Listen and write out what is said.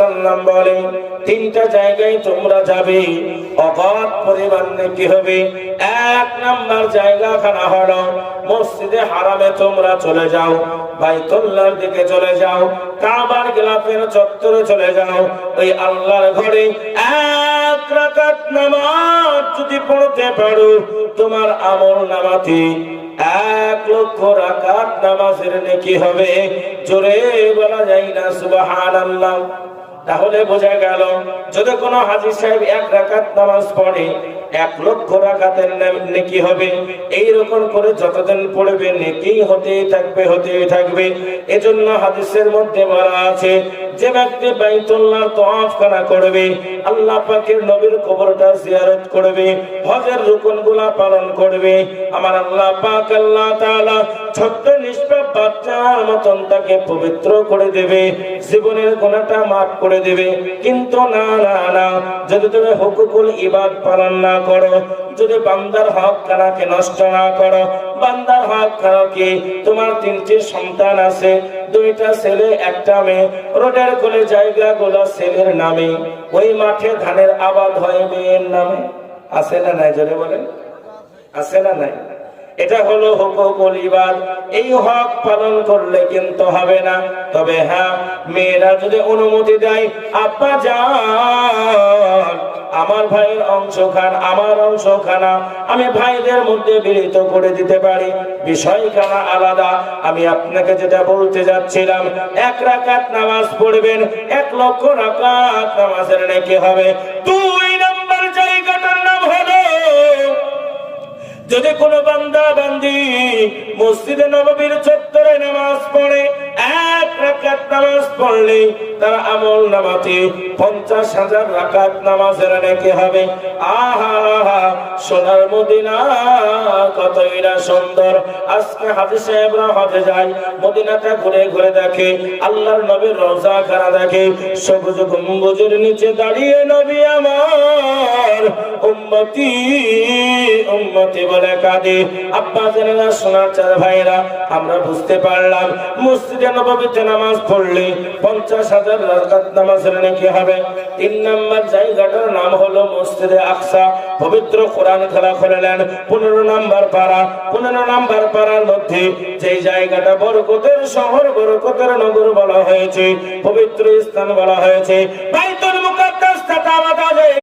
সাল্লাম বলে তিনটা জায়গায় তোমরা যাবে, অগাধ পরিমাণ কি হবে। এক নাম্বার জায়গা খানা হলো মসজিদে হারামে তোমরা চলে যাও, বাইতুল্লাহর দিকে চলে যাও, কাবার গিলাফের চত্বরে চলে যাও। ওই আল্লাহর ঘরে এক রাকাত নামাজ যদি পড়তে পারো, তোমার আমল নামাতে এক লক্ষ রাকাত নামাজের নেকি হবে। জোরে বলা যায় না, সুবহানাল্লাহ। তাহলে বোঝা গেল, যদি কোনো হাজির সাহেব এক রাকাত নামাজ পড়ে এক লক্ষ রাখাতের নেকি হবে। এই রকম করে যতদিন পড়বে, নেকি হতেই থাকবে হতেই থাকবে। এজন্য হাদিসের মধ্যে বলা আছে, যে ব্যক্তি বাইতুল্লাহ তওয়াফ করা করবে, আল্লাহ পাকের নবীর কবরটা জিয়ারত করবে, হজের রুকনগুলা পালন করবে। আমার আল্লাহ পাক আল্লাহ তাআলা ছোট্ট নিষ্পাপ বাচ্চার মতন তাকে পবিত্র করে দেবে, জীবনের মাফ করে কিন্তু না না যদি তুমি হুকুকুল ইবাদ পালন না করো, যদি বান্দার কানাকে নষ্ট না করো, বান্দার তোমার তিনটি সন্তান আছে, দুইটা ছেলে, একটা মেয়ে, রোডের কোলে জায়গাগুলো ছেলের নামে, ওই মাঠে ধানের আবাদ হয় মেয়ের নামে। আছে না নাই, জোরে বলেন? আছে না নাই? এটা হলো হুকুকুল ইবাদ। এই হক পালন করলে কিন্তু হবে না। তবে হ্যাঁ মেয়েরা যদি অনুমতি দেয়, আব্বা যান, আমার ভাইয়ের অংশ খান আমার অংশ খানা আমি ভাইদের মধ্যে বিলিত করে দিতে পারি। বিষয় খানা আলাদা। আমি আপনাকে যেটা বলতে যাচ্ছিলাম, এক রাকাত নামাজ পড়বেন, এক লক্ষ রাকাত নামাজের নাকি হবে। দুই নম্বর জায়গাটার নাম হলো, যদি কোন মসজিদে নববীর চত্বরে নামাজ পড়ে এক রাকাত নামাজ পড়লে তার আমল নামাতে পঞ্চাশ হাজার রাকাত নামাজের নাকি হবে। আহা, সোনার মদিনা কতই না সুন্দর। আজকে হাজি সাহেবরা হজে যায় মদিনাটা ঘুরে ঘুরে দেখে, আল্লাহর নবীর রওজা খানা দেখে, সবুজ গম্বুজের নিচে দাঁড়িয়ে নবী আমার উম্মতি উম্মতি বলে কাঁদে। আব্বা জেনেরা সোনার চার ভাইরা আমরা বুঝতে পারলাম, মসজিদে নববীতে নামাজ পড়লে পঞ্চাশ হাজার রাকাত নামাজের নাকি হবে? তিন নম্বর জায়গাটার নাম হলো মসজিদে আকসা। পবিত্র কোরআন খেলা খুলেলেন। পনেরো নম্বর পাড়া। পনেরো নম্বর পাড়ার মধ্যে যে জায়গাটা বরকতের শহর, বরকতের নগর বলা হয়েছে, পবিত্র স্থান বলা হয়েছে। বাইতুল মুকাদ্দাস আমাদের